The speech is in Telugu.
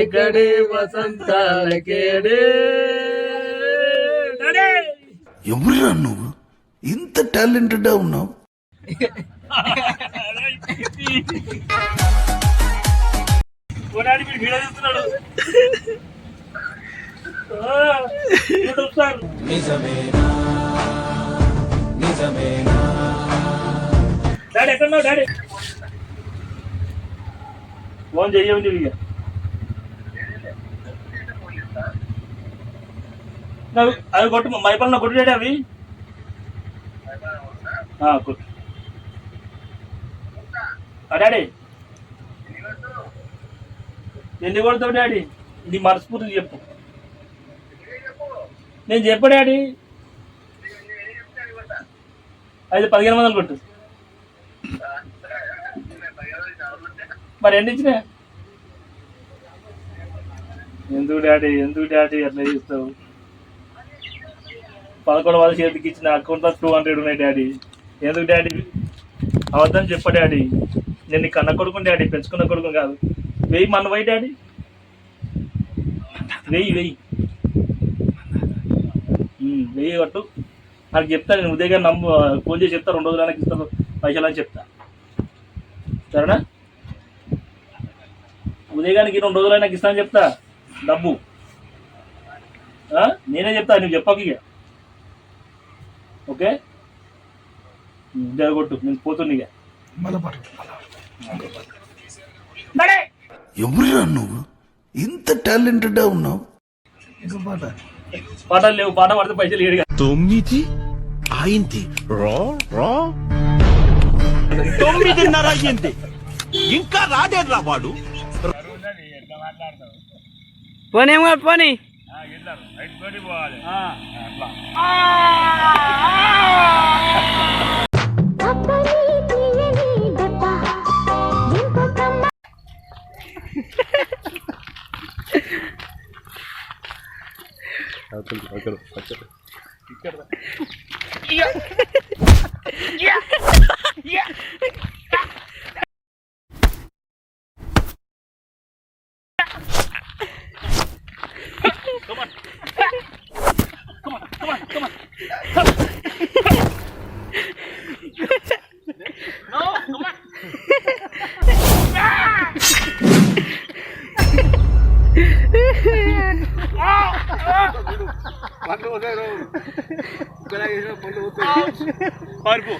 ఎక్కడే వసంతాలకేడే డాడీ ఎవరురా నువ్వు? ఇంత టాలెంటెడ్ ఉన్నావు? యూట్యూబ్ స్టార్ డాడీ ఎక్కడున్నావు డాడీ? ఫోన్ చెయ్యమని ఇక. అవి కొట్టు మైపల్న కొట్టు డాడీ అవి. కొట్టు. ఆ, డాడీ. ఎన్ని కొడతావు డాడీ. నీ మనస్ఫూర్తి చెప్పు. నేను చెప్పు డాడీ. అయితే పదిహేను వందలు కొట్టు. మరి ఎన్ని ఇచ్చినా ఎందుకు డాడీ ఎందుకు డాడీ అట్లా చేస్తావు? పదకొండు వాళ్ళ చేతికి ఇచ్చిన అకౌంట్లో టూ హండ్రెడ్ ఉన్నాయి డాడీ. ఎందుకు డాడీ? అవద్దని చెప్ప డాడీ. నేను కన్న కొడుకుని డాడీ పెంచుకున్న కొడుకు కాదు. వెయ్యి మన వై డాడీ. వెయ్యి వెయ్యి. వెయ్యి కట్టు. నాకు చెప్తా నేను ఉదయం నమ్ము ఫోన్ చేసి చెప్తా రెండు రోజులకి ఇస్తాను పైసలు అని చెప్తా. సరేనా? ఉదయగానికి రెండు రోజులైనా ఇస్తానని ఇస్తాను చెప్తా డబ్బు. నేనే చెప్తా నువ్వు చెప్పకు ఇక. ఓకే? కొట్టు నేను పాట ఎవరురా నువ్వు? ఇంత టాలెంటెడ్ ఉన్నావు? ఇంకా పాట. పాటలు లేవు పాట పడితే పైసలు ఏడుగా తొమ్మిది అయింది. రా రా. తొమ్మిదిన్నర అయ్యింది. ఇంకా రాడేరా వాడు. పోనేమో పోనీ. అబ్బని Cancel, I got it. I got it. You got Come on. పారిపో